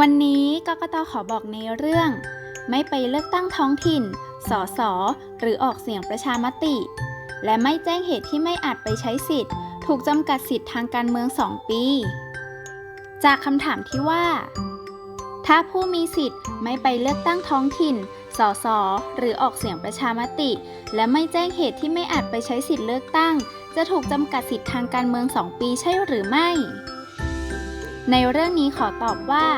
วันนี้กกตขอบอกในเรื่อง ไม่ไปเลือกตั้งท้องถิ่น สส หรือออกเสียงประชามติ และไม่แจ้งเหตุที่ไม่อาจไปใช้สิทธิ์ ถูกจำกัดสิทธิ์ทางการเมือง 2 ปี จากคำถามที่ว่า ถ้าผู้มีสิทธิ์ไม่ไปเลือกตั้งท้องถิ่น สส หรือออกเสียงประชามติ และไม่แจ้งเหตุที่ไม่อาจไปใช้สิทธิ์เลือกตั้ง จะถูกจำกัดสิทธิ์ทางการเมือง 2 ปีใช่หรือไม่ ในเรื่องนี้ขอตอบว่า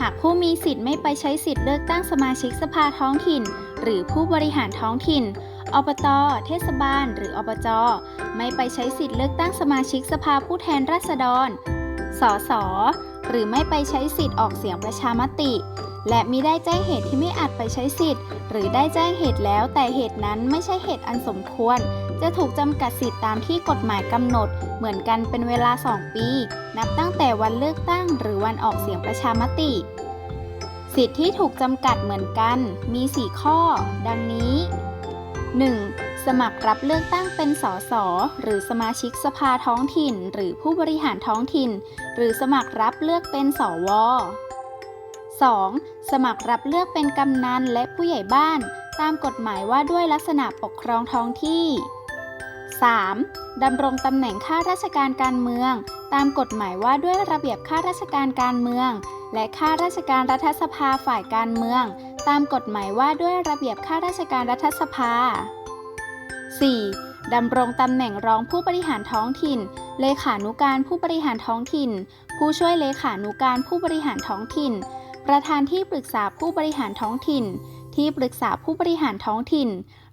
หากผู้มีสิทธิ์ไม่ไปใช้สิทธิ์เลือกตั้งสมาชิกสภาท้องถิ่น หรือผู้บริหารท้องถิ่น อบต เทศบาล หรืออบจ ไม่ไปใช้สิทธิ์เลือกตั้งสมาชิกสภาผู้แทนราษฎร สส หรือไม่ไปใช้สิทธิ์ออกเสียงประชามติ และมิได้แจ้งเหตุที่ไม่อาจไปใช้สิทธิ์ หรือได้แจ้งเหตุแล้วแต่เหตุนั้นไม่ใช่เหตุอันสมควร จะถูกจำกัดสิทธิ์ตามที่กฎหมายกำหนด เหมือนกันเป็นเวลา 2 ปี นับตั้งแต่วันเลือกตั้ง หรือวันออกเสียงประชามติ สิทธิที่ถูกจำกัดเหมือนกัน มี 4 ข้อ ดังนี้ 1. สมัครรับเลือกตั้งเป็นสสหรือสมาชิกสภาท้องถิ่น หรือผู้บริหารท้องถิ่น หรือสมัครรับเลือกเป็นสว 2. สมัครรับเลือกเป็นกำนันและผู้ใหญ่บ้าน ตามกฎหมายว่าด้วยลักษณะปกครองท้องที่ 3. ดำรงตำแหน่งข้าราชการการเมือง ตามกฎหมายว่าด้วยระเบียบข้าราชการการเมือง และข้าราชการรัฐสภาฝ่ายการเมือง ตามกฎหมายว่าด้วยระเบียบข้าราชการรัฐสภา 4. ดำรงตำแหน่งรองผู้บริหารท้องถิ่น เลขานุการผู้บริหารท้องถิ่น ผู้ช่วยเลขานุการผู้บริหารท้องถิ่น ประธานที่ปรึกษาผู้บริหารท้องถิ่น ที่ปรึกษาผู้บริหารท้องถิ่น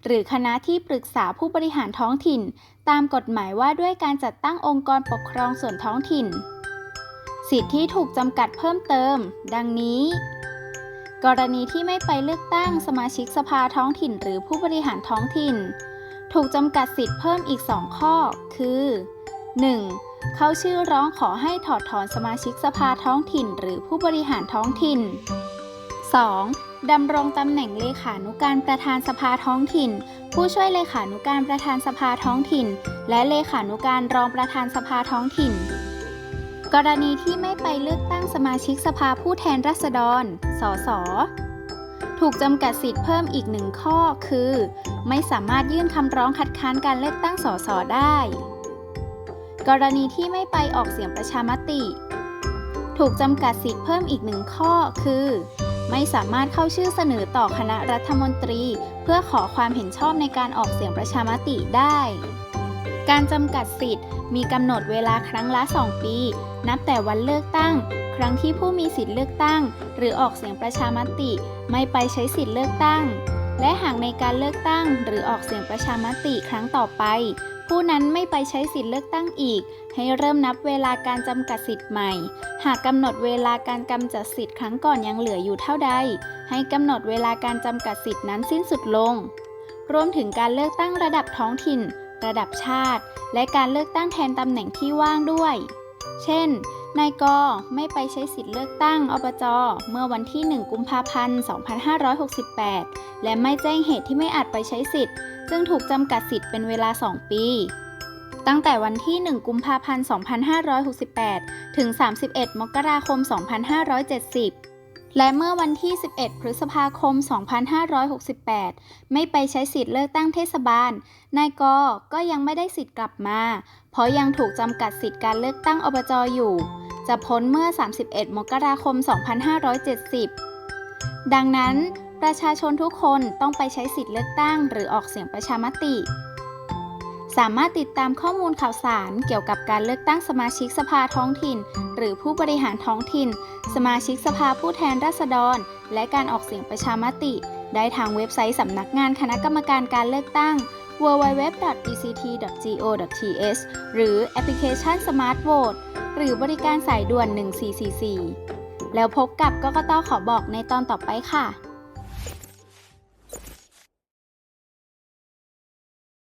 หรือคณะที่ปรึกษาผู้บริหารท้องถิ่น ตามกฎหมายว่าด้วยการจัดตั้งองค์กรปกครองส่วนท้องถิ่น สิทธิที่ถูกจำกัดเพิ่มเติม ดังนี้ กรณีที่ไม่ไปเลือกตั้งสมาชิกสภาท้องถิ่น หรือผู้บริหารท้องถิ่น ถูกจำกัดสิทธิ์เพิ่มอีก 2 ข้อ คือ 1. เข้าชื่อร้องขอให้ถอดถอนสมาชิกสภาท้องถิ่น หรือผู้บริหารท้องถิ่น 2. ดำรงตำแหน่งเลขานุการประธานสภาท้องถิ่น ผู้ช่วยเลขานุการประธานสภาท้องถิ่น และเลขานุการรองประธานสภาท้องถิ่น กรณีที่ไม่ไปเลือกตั้งสมาชิกสภาผู้แทนราษฎร สส ถูกจำกัดสิทธิ์เพิ่มอีกหนึ่งข้อคือ ไม่สามารถยื่นคำร้องคัดค้านการเลือกตั้งสสได้ กรณีที่ไม่ไปออกเสียงประชามติ ถูกจำกัดสิทธิ์เพิ่มอีกหนึ่งข้อคือ ไม่สามารถเข้าชื่อเสนอต่อคณะรัฐมนตรี เพื่อขอความเห็นชอบในการออกเสียงประชามติได้ การจำกัดสิทธิ์ มีกำหนดเวลาครั้งละ 2 ปี นับแต่วันเลือกตั้ง ครั้งที่ผู้มีสิทธิ์เลือกตั้ง หรือออกเสียงประชามติ ไม่ไปใช้สิทธิ์เลือกตั้ง และหากในการเลือกตั้ง หรือออกเสียงประชามติครั้งต่อไป ผู้นั้นไม่ไปใช้สิทธิ์เลือกตั้งอีก ให้เริ่มนับเวลาการจำกัดสิทธิ์ใหม่ หากกำหนดเวลาการกำจัดสิทธิ์ครั้งก่อนยังเหลืออยู่เท่าใด ให้กำหนดเวลาการจำกัดสิทธิ์นั้นสิ้นสุดลง รวมถึงการเลือกตั้งระดับท้องถิ่น ระดับชาติ และการเลือกตั้งแทนตำแหน่งที่ว่างด้วย เช่น นายกไม่ไปใช้สิทธิ์เลือกตั้งอบจเมื่อวันที่ 1 กุมภาพันธ์ 2568 และไม่แจ้งเหตุที่ไม่อาจไปใช้สิทธิ์ จึงถูกจำกัดสิทธิ์เป็นเวลา 2 ปี ตั้งแต่วันที่ 1 กุมภาพันธ์ 2568 ถึง 31 มกราคม 2570และเมื่อวันที่ 11 พฤษภาคม 2568 ไม่ไปใช้สิทธิ์เลือกตั้งเทศบาล นายกก็ยังไม่ได้สิทธิ์กลับมา เพราะยังถูกจำกัดสิทธิ์การเลือกตั้งอบจอยู่ จะพ้นเมื่อ 31 มกราคม 2570 ดังนั้นประชาชนทุกคนต้องไปใช้สิทธิ์เลือกตั้ง หรือออกเสียงประชามติ สามารถติดตามข้อมูลข่าวสารเกี่ยวกับการเลือกตั้งสมาชิกสภาท้องถิ่น หรือผู้บริหารท้องถิ่น สมาชิกสภาผู้แทนราษฎร และการออกเสียงประชามติ ได้ทางเว็บไซต์สำนักงานคณะกรรมการการเลือกตั้ง www.ect.go.th หรือแอปพลิเคชัน Smart Vote หรือบริการสายด่วน 1444 แล้วพบกับกกตขอบอกในตอนต่อไปค่ะ